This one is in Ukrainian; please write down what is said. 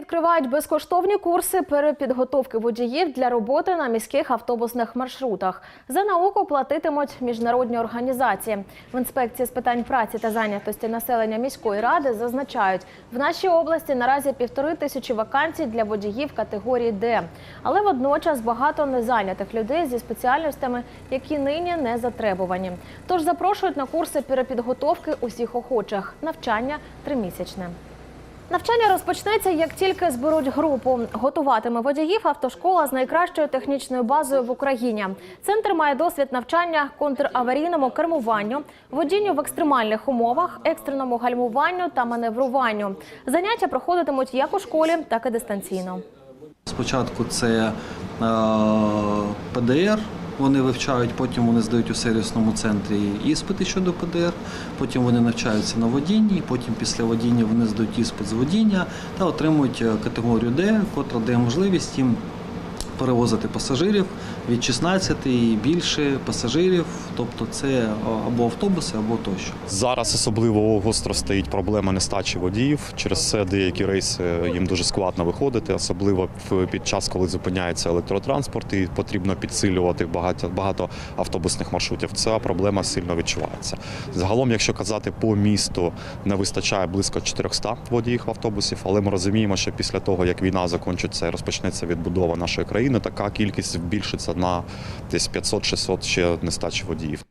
Відкривають безкоштовні курси перепідготовки водіїв для роботи на міських автобусних маршрутах. За науку платитимуть міжнародні організації. В інспекції з питань праці та зайнятості населення міської ради зазначають, в нашій області наразі півтори тисячі вакансій для водіїв категорії Д. Але водночас багато незайнятих людей зі спеціальностями, які нині не затребувані. Тож запрошують на курси перепідготовки усіх охочих. Навчання тримісячне. Навчання розпочнеться, як тільки зберуть групу. Готуватиме водіїв автошкола з найкращою технічною базою в Україні. Центр має досвід навчання контраварійному кермуванню, водінню в екстремальних умовах, екстреному гальмуванню та маневруванню. Заняття проходитимуть як у школі, так і дистанційно. Спочатку це е, ПДР, вони вивчають, потім вони здають у сервісному центрі іспити щодо ПДР, потім вони навчаються на водінні, потім після водіння вони здають іспит з водіння та отримують е, категорію Д, котра дає можливість їм перевозити пасажирів від 16 і більше пасажирів, тобто це е, або автобуси, або тощо. Зараз особливо гостро стоїть проблема нестачі водіїв. Через це деякі рейси їм дуже складно виходити, особливо під час, коли зупиняється електротранспорт, і потрібно підсилювати багато багато автобусних маршрутів. Ця проблема сильно відчувається. Загалом, якщо казати по місту, не вистачає близько 400 водіїв автобусів, але ми розуміємо, що після того як війна закінчиться і розпочнеться відбудова нашої країни, така кількість збільшиться на десь 500-600 ще нестачі водіїв.